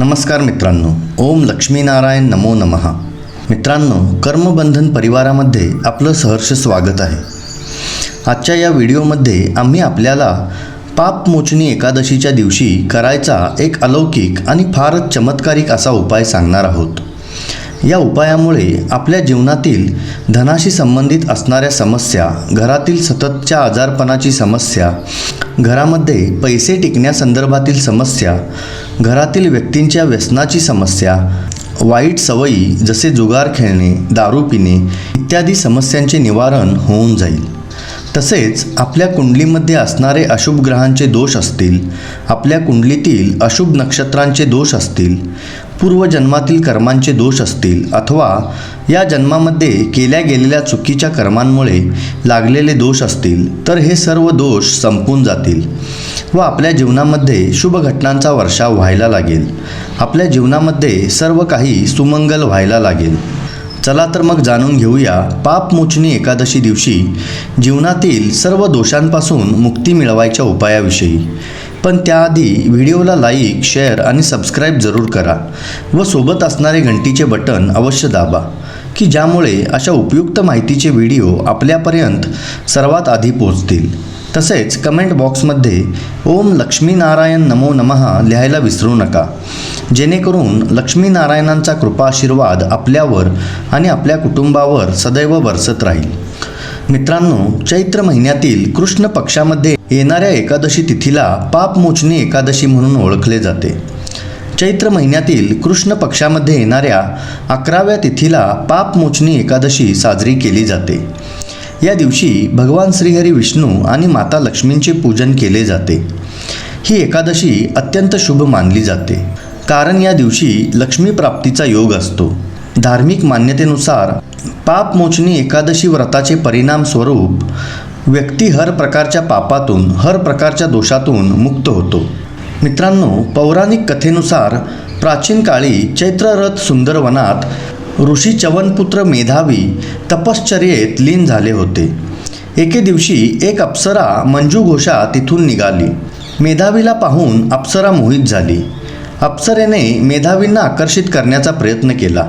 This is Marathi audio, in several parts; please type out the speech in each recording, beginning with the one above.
नमस्कार मित्रांनो. ओम लक्ष्मीनारायण नमो नमः. मित्रांनो कर्मबंधन परिवारामध्ये आपलं सहर्ष स्वागत आहे. आजच्या या व्हिडिओमध्ये आम्ही आपल्याला पापमोचनी एकादशीच्या दिवशी करायचा एक अलौकिक आणि फारच चमत्कारिक असा उपाय सांगणार आहोत. या उपायामुळे आपल्या जीवनातील धनाशी संबंधित असणाऱ्या समस्या घरातील सततच्या आजारपणाची समस्या घरामध्ये पैसे टिकण्यासंदर्भातील समस्या घरातील व्यक्तींच्या व्यसनाची समस्या वाईट सवयी जसे जुगार खेळणे दारू पिणे इत्यादी समस्यांचे निवारण होऊन जाईल. तसेच आपल्या कुंडलीमध्ये असणारे अशुभ ग्रहांचे दोष असतील आपल्या कुंडलीतील अशुभ नक्षत्रांचे दोष असतील पूर्वजन्मातील कर्मांचे दोष असतील अथवा या जन्मामध्ये केल्या गेलेल्या चुकीच्या कर्मांमुळे लागलेले दोष असतील तर हे सर्व दोष संपून जातील. व आपल्या जीवनामध्ये शुभ घटनांचा वर्षाव व्हायला लागेल. आपल्या जीवनामध्ये सर्व काही सुमंगल व्हायला लागेल. चला तर मग जाणून घेऊया पापमोचनी एकादशी दिवशी जीवनातील सर्व दोषांपासून मुक्ती मिळवायच्या उपायाविषयी. पण त्याआधी व्हिडिओला लाईक शेअर आणि सबस्क्राईब जरूर करा व सोबत असणारे घंटीचे बटन अवश्य दाबा. की ज्यामुळे अशा उपयुक्त माहितीचे व्हिडिओ आपल्यापर्यंत सर्वात आधी पोहोचतील. तसेच कमेंट बॉक्समध्ये ओम लक्ष्मीनारायण नमो नमः लिहायला विसरू नका. जेणेकरून लक्ष्मीनारायणांचा कृपा आशीर्वाद आपल्यावर आणि आपल्या कुटुंबावर सदैव बरसत राहील. मित्रांनो चैत्र महिन्यातील कृष्ण पक्षामध्ये येणाऱ्या एकादशी तिथीला पापमोचनी एकादशी म्हणून ओळखले जाते. चैत्र महिन्यातील कृष्ण पक्षामध्ये येणाऱ्या अकराव्या तिथीला पापमोचनी एकादशी साजरी केली जाते. या दिवशी भगवान श्रीहरी विष्णू आणि माता लक्ष्मींचे पूजन केले जाते. ही एकादशी अत्यंत शुभ मानली जाते. कारण या दिवशी लक्ष्मी प्राप्तीचा योग असतो. धार्मिक मान्यतेनुसार पापमोचनी एकादशी व्रताचे परिणाम स्वरूप व्यक्ती हर प्रकारच्या पापातून हर प्रकारच्या दोषातून मुक्त होतो. मित्रांनो पौराणिक कथेनुसार प्राचीन काळी चैत्ररथ सुंदरवनात ऋषी चवनपुत्र मेधावी तपश्चर्येत लीन झाले होते. एके दिवशी एक अप्सरा मंजू घोषा तिथून निघाली. मेधावीला पाहून अप्सरा मोहित झाली. अप्सरेने मेधावींना आकर्षित करण्याचा प्रयत्न केला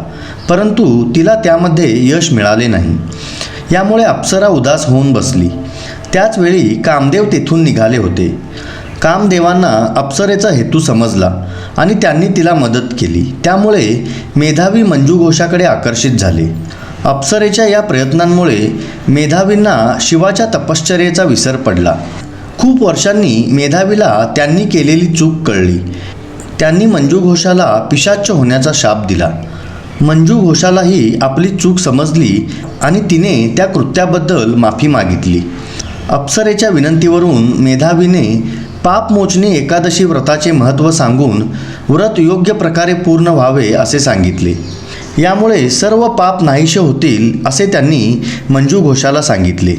परंतु तिला त्यामध्ये यश मिळाले नाही. यामुळे अप्सरा उदास होऊन बसली. त्याचवेळी कामदेव तेथून निघाले होते. कामदेवांना अप्सरेचा हेतू समजला आणि त्यांनी तिला मदत केली. त्यामुळे मेधावी मंजू घोषाकडे आकर्षित झाले. अप्सरेच्या या प्रयत्नांमुळे मेधावींना शिवाच्या तपश्चर्येचा विसर पडला. खूप वर्षांनी मेधावीला त्यांनी केलेली चूक कळली. त्यांनी मंजू घोषाला पिशाच्य होण्याचा शाप दिला. मंजू घोषालाही आपली चूक समजली आणि तिने त्या कृत्याबद्दल माफी मागितली. अप्सरेच्या विनंतीवरून मेधावीने पापमोचनी एकादशी व्रताचे महत्त्व सांगून व्रत योग्य प्रकारे पूर्ण व्हावे असे सांगितले. यामुळे सर्व पाप नाहीसे होतील असे त्यांनी मंजू घोषाला सांगितले.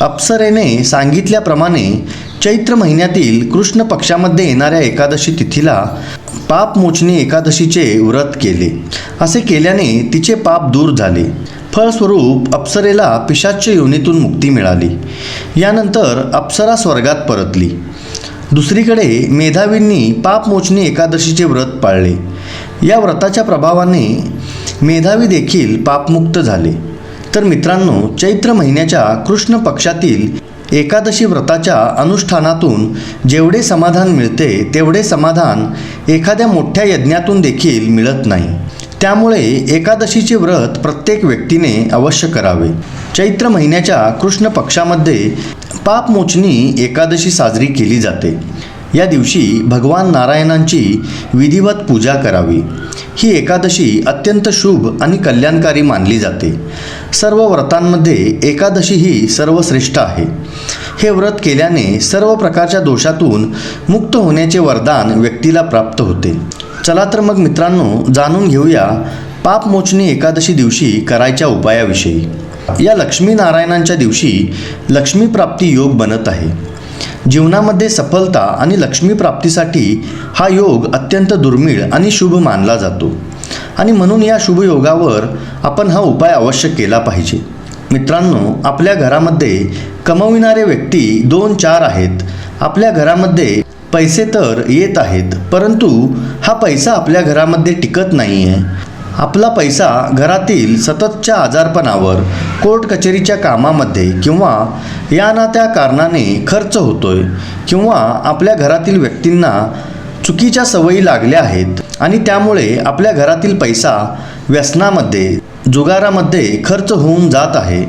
अप्सरेने सांगितल्याप्रमाणे चैत्र महिन्यातील कृष्ण पक्षामध्ये येणाऱ्या एकादशी तिथीला पापमोचनी एकादशीचे व्रत केले. असे केल्याने तिचे पाप दूर झाले. फळस्वरूप अप्सरेला पिशाच्य योनीतून मुक्ती मिळाली. यानंतर अप्सरा स्वर्गात परतली. दुसरीकडे मेधावींनी पापमोचनी एकादशीचे व्रत पाळले. या व्रताच्या प्रभावाने मेधावी देखील पापमुक्त झाले. तर मित्रांनो चैत्र महिन्याच्या कृष्ण पक्षातील एकादशी व्रताच्या अनुष्ठानातून जेवढे समाधान मिळते तेवढे समाधान एखाद्या मोठ्या यज्ञातून देखील मिळत नाही. त्यामुळे एकादशीचे व्रत प्रत्येक व्यक्तीने अवश्य करावे. चैत्र महिन्याच्या कृष्ण पक्षामध्ये पापमोचनी एकादशी साजरी केली जाते. या दिवशी भगवान नारायणांची विधिवत पूजा करावी. ही एकादशी अत्यंत शुभ आणि कल्याणकारी मानली जाते. सर्व व्रतांमध्ये एकादशी ही सर्वश्रेष्ठ आहे. हे व्रत केल्याने सर्व प्रकारच्या दोषातून मुक्त होण्याचे वरदान व्यक्तीला प्राप्त होते. चला तर मग मित्रांनो जाणून घेऊया पापमोचनी एकादशी दिवशी करायच्या उपायाविषयी. या लक्ष्मीनारायणांच्या दिवशी लक्ष्मीप्राप्ती योग बनत आहे. जीवनामध्ये सफलता आणि लक्ष्मी प्राप्तीसाठी हा योग अत्यंत दुर्मिळ आणि शुभ मानला जातो. आणि म्हणून या शुभ योगावर आपण हा उपाय अवश्य केला पाहिजे. मित्रांनो आपल्या घरामध्ये कमविणारे व्यक्ती दोन चार आहेत. आपल्या घरामध्ये पैसे तर येत आहेत परंतु हा पैसा आपल्या घरामध्ये टिकत नाही आहे आपला पैसा घरातील सततच्या आजारपणावर कोर्ट कचेरीच्या कामामध्ये किंवा या ना त्या कारणाने खर्च होतोय किंवा आपल्या घरातील व्यक्तींना चुकीच्या सवयी लागल्या आहेत आणि त्यामुळे आपल्या घरातील पैसा व्यसनामध्ये जुगारामध्ये खर्च होऊन जात आहे.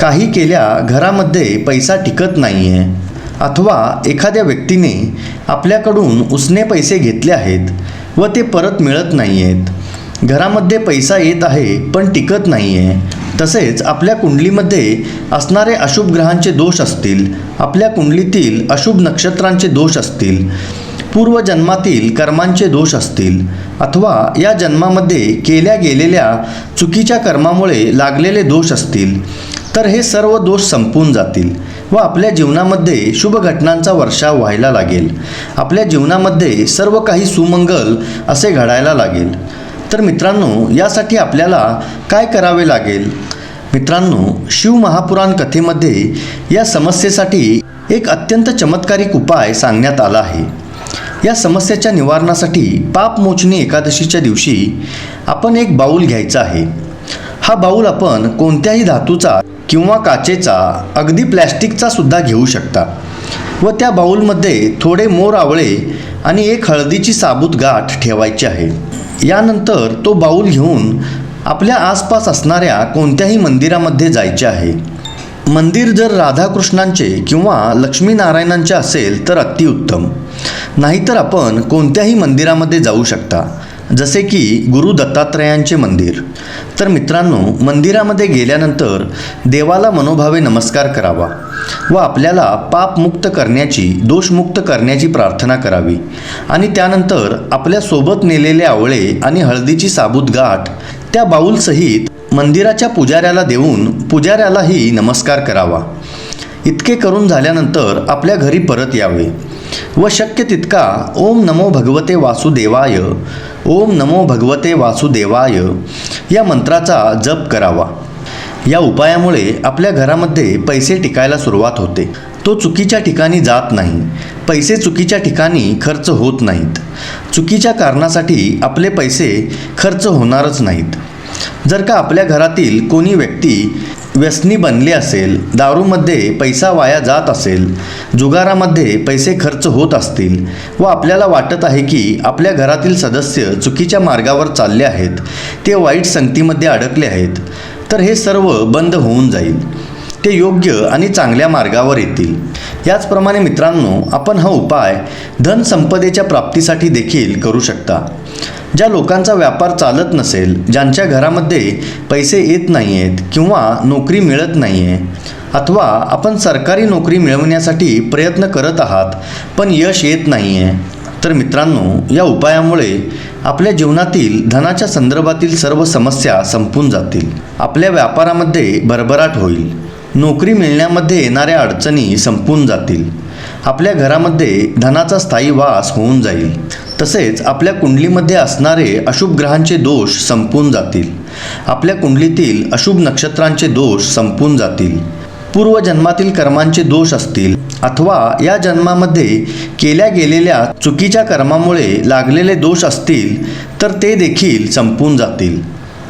काही केल्या घरामध्ये पैसा टिकत नाही आहे अथवा एखाद्या व्यक्तीने आपल्याकडून उसने पैसे घेतले आहेत व ते परत मिळत नाही आहेत घरामध्ये पैसा येत आहे पण टिकत नाही आहे तसेच आपल्या कुंडलीमध्ये असणारे अशुभ ग्रहांचे दोष असतील. आपल्या कुंडलीतील अशुभ नक्षत्रांचे दोष असतील. पूर्वजन्मातील कर्मांचे दोष असतील. अथवा या जन्मामध्ये केल्या गेलेल्या चुकीच्या कर्मामुळे लागलेले दोष असतील. तर हे सर्व दोष संपून जातील व आपल्या जीवनामध्ये शुभ घटनांचा वर्षाव व्हायला लागेल. आपल्या जीवनामध्ये सर्व काही सुमंगल असे घडायला लागेल. तर मित्रांनो यासाठी आपल्याला काय करावे लागेल? मित्रांनो शिव महापुराण कथेमध्ये या समस्येसाठी एक अत्यंत चमत्कारिक उपाय सांगण्यात आला आहे. या समस्येच्या निवारणासाठी पापमोचनी एकादशीच्या दिवशी आपण एक बाऊल घ्यायचा आहे. हा बाऊल आपण कोणत्याही धातूचा किंवा काचेचा अगदी प्लॅस्टिकचा सुद्धा घेऊ शकता व त्या बाऊलमध्ये थोडे मोर आवळे आणि एक हळदीची साबूत गाठ ठेवायची आहे. यानंतर तो बाऊल घेऊन आपल्या आसपास असणाऱ्या कोणत्याही मंदिरामध्ये जायचे आहे. मंदिर जर राधाकृष्णांचे किंवा लक्ष्मीनारायणांचे असेल तर अतिउत्तम. नाहीतर आपण कोणत्याही मंदिरामध्ये जाऊ शकता. जसे की गुरु दत्तात्रयांचे मंदिर. तर मित्रांनो मंदिरामध्ये गेल्यानंतर देवाला मनोभावे नमस्कार करावा व आपल्याला पापमुक्त करण्याची दोषमुक्त करण्याची प्रार्थना करावी. आणि त्यानंतर आपल्यासोबत नेलेले आवळे आणि हळदीची साबूत गाठ त्या बाऊलसहित मंदिराच्या पुजाऱ्याला देऊन पुजाऱ्यालाही नमस्कार करावा. इतके करून झाल्यानंतर आपल्या घरी परत यावे. व शक्य तितका ओम नमो भगवते वासुदेवाय ओम नमो भगवते वासुदेवाय. या मंत्राचा जप करावा. या उपायामुळे आपल्या घरामध्ये पैसे टिकायला सुरुवात होते. तो चुकीच्या ठिकाणी जात नाही. पैसे चुकीच्या ठिकाणी खर्च होत नाहीत. चुकीच्या कारणासाठी आपले पैसे खर्च होणारच नाहीत. जर का आपल्या घरातील कोणी व्यक्ती व्यसनी बनले असेल दारूमध्ये पैसा वाया जात असेल जुगारामध्ये पैसे खर्च होत असतील व आपल्याला वाटत आहे की आपल्या घरातील सदस्य चुकीच्या मार्गावर चालले आहेत ते वाईट संगतीमध्ये अडकले आहेत तर हे सर्व बंद होऊन जाईल. ते योग्य आणि चांगल्या मार्गावर येतील. याचप्रमाणे मित्रांनो आपण हा उपाय धनसंपदेच्या प्राप्तीसाठी देखील करू शकता. ज्या लोकांचा व्यापार चालत नसेल ज्यांच्या घरामध्ये पैसे येत नाही आहेत किंवा नोकरी मिळत नाही आहे अथवा आपण सरकारी नोकरी मिळवण्यासाठी प्रयत्न करत आहात पण यश येत नाही आहे तर मित्रांनो या उपायामुळे आपल्या जीवनातील धनाच्या संदर्भातील सर्व समस्या संपून जातील. आपल्या व्यापारामध्ये भरभराट होईल. नोकरी मिळण्यामध्ये येणाऱ्या अडचणी संपून जातील. आपल्या घरामध्ये धनाचा स्थायी वास होऊन जाईल. तसेच आपल्या कुंडलीमध्ये असणारे अशुभ ग्रहांचे दोष संपून जातील. आपल्या कुंडलीतील अशुभ नक्षत्रांचे दोष संपून जातील. पूर्वजन्मातील कर्मांचे दोष असतील अथवा या जन्मामध्ये केल्या गेलेल्या चुकीच्या कर्मामुळे लागलेले दोष असतील तर ते देखील संपून जातील.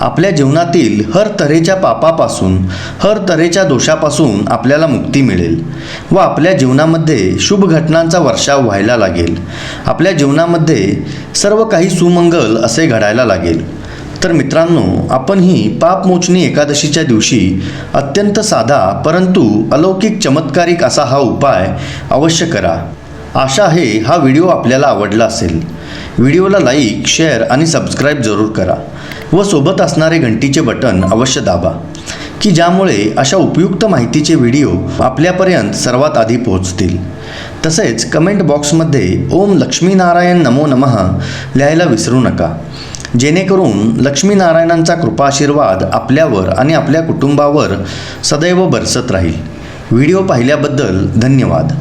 आपल्या जीवनातील हर तऱ्हेच्या पापापासून हर तऱ्हेच्या दोषापासून आपल्याला मुक्ती मिळेल व आपल्या जीवनामध्ये शुभ घटनांचा वर्षाव व्हायला लागेल. आपल्या जीवनामध्ये सर्व काही सुमंगल असे घडायला लागेल. तर मित्रांनो आपण ही पापमोचणी एकादशीच्या दिवशी अत्यंत साधा परंतु अलौकिक चमत्कारिक असा हा उपाय अवश्य करा. आशा आहे हा व्हिडिओ आपल्याला आवडला असेल. व्हिडिओला लाईक शेअर आणि सबस्क्राईब जरूर करा. व सोबत असणारे घंटीचे बटन अवश्य दाबा की ज्यामुळे अशा उपयुक्त माहितीचे व्हिडिओ आपल्यापर्यंत सर्वात आधी पोहोचतील. तसेच कमेंट बॉक्समध्ये ओम लक्ष्मीनारायण नमो नमः लिहायला विसरू नका. जेणेकरून लक्ष्मीनारायणांचा कृपाशीर्वाद आपल्यावर आणि आपल्या कुटुंबावर सदैव बरसत राहील. व्हिडिओ पाहिल्याबद्दल धन्यवाद.